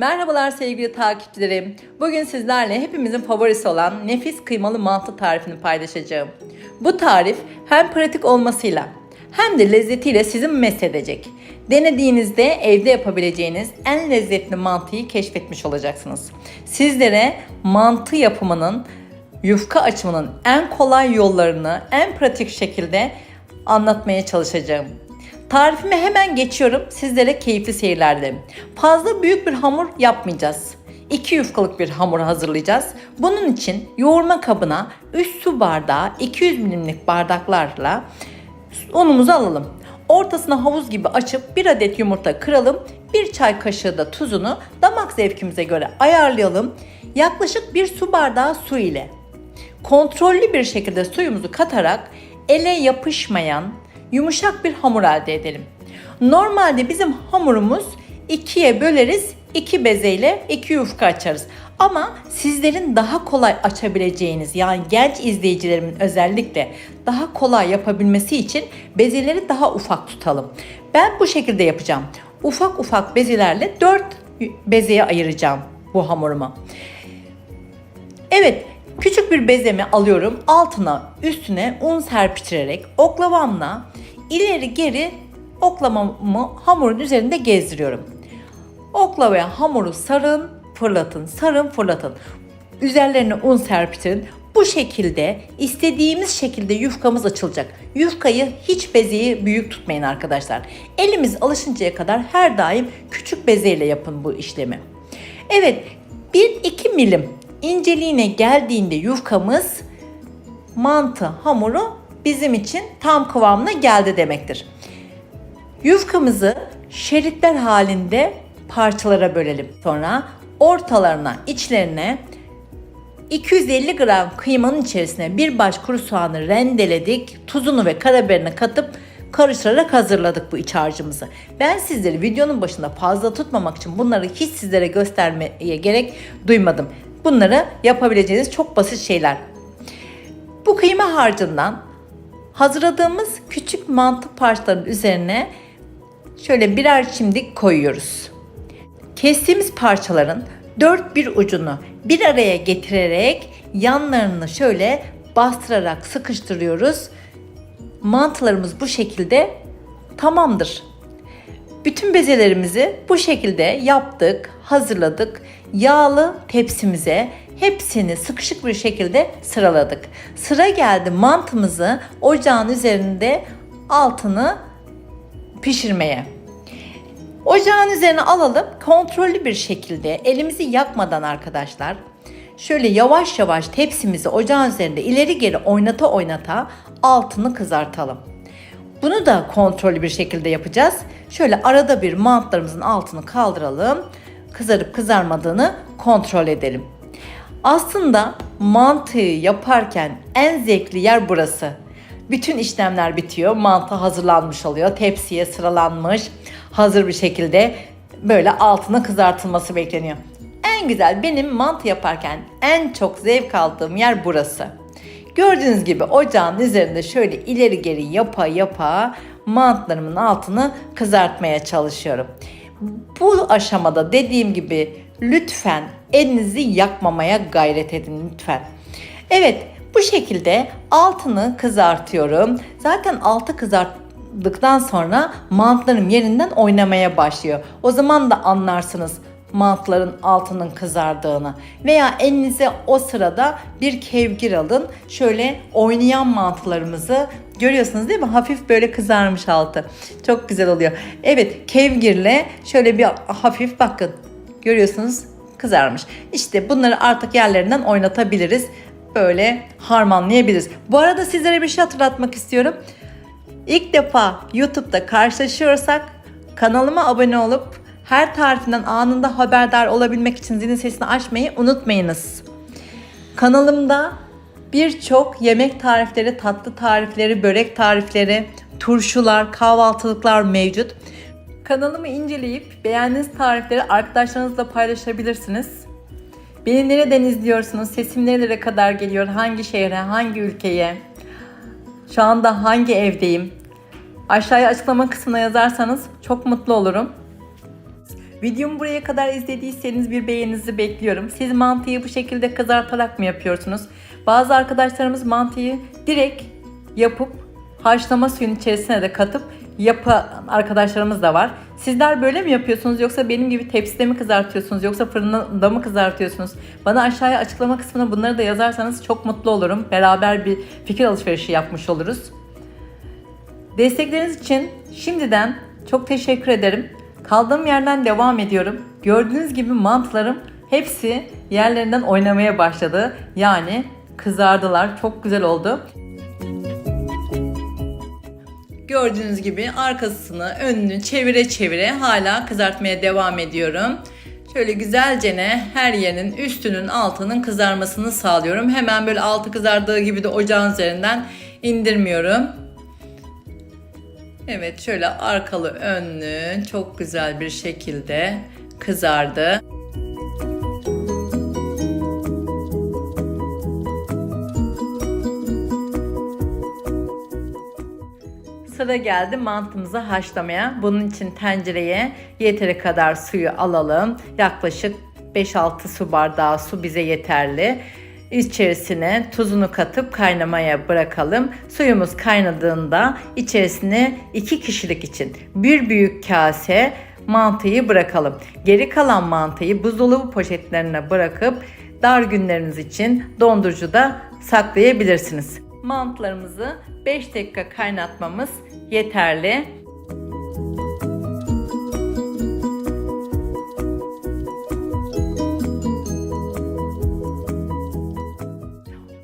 Merhabalar sevgili takipçilerim. Bugün sizlerle hepimizin favorisi olan nefis kıymalı mantı tarifini paylaşacağım. Bu tarif hem pratik olmasıyla hem de lezzetiyle sizi mest edecek. Denediğinizde evde yapabileceğiniz en lezzetli mantıyı keşfetmiş olacaksınız. Sizlere mantı yapımının, yufka açımının en kolay yollarını en pratik şekilde anlatmaya çalışacağım. Tarifime hemen geçiyorum. Sizlere keyifli seyirler dilerim. Fazla büyük bir hamur yapmayacağız. 2 yufkalık bir hamur hazırlayacağız. Bunun için yoğurma kabına 3 su bardağı 200 milimlik bardaklarla unumuzu alalım. Ortasına havuz gibi açıp bir adet yumurta kıralım. Bir çay kaşığı da tuzunu damak zevkimize göre ayarlayalım. Yaklaşık bir su bardağı su ile kontrollü bir şekilde suyumuzu katarak ele yapışmayan yumuşak bir hamur elde edelim. Normalde bizim hamurumuz ikiye böleriz, iki bezeyle iki yufka açarız. Ama sizlerin daha kolay açabileceğiniz yani genç izleyicilerimin özellikle daha kolay yapabilmesi için bezeleri daha ufak tutalım. Ben bu şekilde yapacağım. Ufak ufak bezelerle 4 bezeye ayıracağım bu hamurumu. Evet, küçük bir bezemi alıyorum. Altına, üstüne un serpiştirerek oklavamla ileri geri oklavamı hamurun üzerinde gezdiriyorum. Oklavaya hamuru sarın, fırlatın, sarın, fırlatın. Üzerlerine un serpiştirin. Bu şekilde istediğimiz şekilde yufkamız açılacak. Yufkayı hiç bezeyi büyük tutmayın arkadaşlar. Elimiz alışıncaya kadar her daim küçük bezeyle yapın bu işlemi. Evet 1-2 milim inceliğine geldiğinde yufkamız mantı hamuru bizim için tam kıvamına geldi demektir. Yufkamızı şeritler halinde parçalara bölelim. Sonra ortalarına, içlerine 250 gram kıymanın içerisine bir baş kuru soğanı rendeledik. Tuzunu ve karabiberini katıp karıştırarak hazırladık bu iç harcımızı. Ben sizleri videonun başında fazla tutmamak için bunları hiç sizlere göstermeye gerek duymadım. Bunları yapabileceğiniz çok basit şeyler. Bu kıyma harcından hazırladığımız küçük mantı parçalarının üzerine şöyle birer çimdik koyuyoruz. Kestiğimiz parçaların dört bir ucunu bir araya getirerek yanlarını şöyle bastırarak sıkıştırıyoruz. Mantılarımız bu şekilde tamamdır. Bütün bezelerimizi bu şekilde yaptık, hazırladık. Yağlı tepsimize hepsini sıkışık bir şekilde sıraladık. Sıra geldi mantımızı ocağın üzerinde altını pişirmeye. Ocağın üzerine alalım. Kontrollü bir şekilde elimizi yakmadan arkadaşlar şöyle yavaş yavaş tepsimizi ocağın üzerinde ileri geri oynata oynata altını kızartalım. Bunu da kontrollü bir şekilde yapacağız. Şöyle arada bir mantlarımızın altını kaldıralım. Kızarıp kızarmadığını kontrol edelim. Aslında mantıyı yaparken en zevkli yer burası. Bütün işlemler bitiyor. Mantı hazırlanmış oluyor. Tepsiye sıralanmış. Hazır bir şekilde böyle altına kızartılması bekleniyor. En güzel benim mantı yaparken en çok zevk aldığım yer burası. Gördüğünüz gibi ocağın üzerinde şöyle ileri geri yapa yapa mantlarımın altını kızartmaya çalışıyorum. Bu aşamada dediğim gibi lütfen elinizi yakmamaya gayret edin lütfen. Evet bu şekilde altını kızartıyorum. Zaten altı kızarttıktan sonra mantlarım yerinden oynamaya başlıyor. O zaman da anlarsınız mantların altının kızardığını veya elinize o sırada bir kevgir alın. Şöyle oynayan mantılarımızı görüyorsunuz değil mi? Hafif böyle kızarmış altı. Çok güzel oluyor. Evet kevgirle şöyle bir hafif bakın görüyorsunuz kızarmış. İşte bunları artık yerlerinden oynatabiliriz. Böyle harmanlayabiliriz. Bu arada sizlere bir şey hatırlatmak istiyorum. İlk defa YouTube'da karşılaşıyorsak kanalıma abone olup her tarifinden anında haberdar olabilmek için zilin sesini açmayı unutmayınız. Kanalımda birçok yemek tarifleri, tatlı tarifleri, börek tarifleri, turşular, kahvaltılıklar mevcut. Kanalımı inceleyip beğendiğiniz tarifleri arkadaşlarınızla paylaşabilirsiniz. Beni nereden izliyorsunuz? Sesim nerelere kadar geliyor? Hangi şehre, hangi ülkeye? Şu anda hangi evdeyim? Aşağıya açıklama kısmına yazarsanız çok mutlu olurum. Videomu buraya kadar izlediyseniz bir beğeninizi bekliyorum. Siz mantıyı bu şekilde kızartarak mı yapıyorsunuz? Bazı arkadaşlarımız mantıyı direkt yapıp haşlama suyun içerisine de katıp yapan arkadaşlarımız da var. Sizler böyle mi yapıyorsunuz yoksa benim gibi tepside mi kızartıyorsunuz yoksa fırında mı kızartıyorsunuz? Bana aşağıya açıklama kısmına bunları da yazarsanız çok mutlu olurum. Beraber bir fikir alışverişi yapmış oluruz. Destekleriniz için şimdiden çok teşekkür ederim. Kaldığım yerden devam ediyorum. Gördüğünüz gibi mantılarım hepsi yerlerinden oynamaya başladı. Yani kızardılar. Çok güzel oldu. Gördüğünüz gibi arkasını, önünü çevire çevire hala kızartmaya devam ediyorum. Şöyle güzelce ne her yerinin üstünün altının kızarmasını sağlıyorum. Hemen böyle altı kızardığı gibi de ocağın üzerinden indirmiyorum. Evet şöyle arkalı önlü çok güzel bir şekilde kızardı. Sıra geldi mantımızı haşlamaya. Bunun için tencereye yeteri kadar suyu alalım. Yaklaşık 5-6 su bardağı su bize yeterli. İçerisine tuzunu katıp kaynamaya bırakalım. Suyumuz kaynadığında içerisine 2 kişilik için bir büyük kase mantıyı bırakalım. Geri kalan mantıyı buzdolabı poşetlerine bırakıp dar günleriniz için dondurucuda saklayabilirsiniz. Mantılarımızı 5 dakika kaynatmamız yeterli.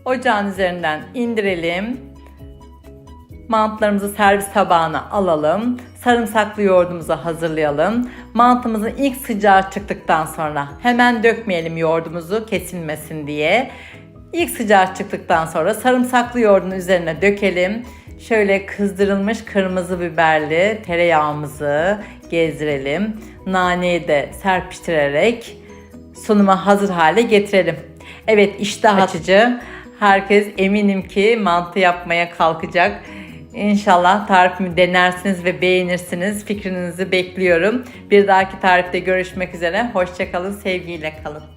Ocağın üzerinden indirelim. Mantılarımızı servis tabağına alalım. Sarımsaklı yoğurdumuzu hazırlayalım. Mantımızın ilk sıcağı çıktıktan sonra hemen dökmeyelim yoğurdumuzu kesilmesin diye. İlk sıcağı çıktıktan sonra sarımsaklı yoğurdun üzerine dökelim. Şöyle kızdırılmış kırmızı biberli tereyağımızı gezdirelim. Naneyi de serpiştirerek sunuma hazır hale getirelim. Evet iştah açıcı. Herkes eminim ki mantı yapmaya kalkacak. İnşallah tarifimi denersiniz ve beğenirsiniz. Fikrinizi bekliyorum. Bir dahaki tarifte görüşmek üzere. Hoşçakalın, sevgiyle kalın.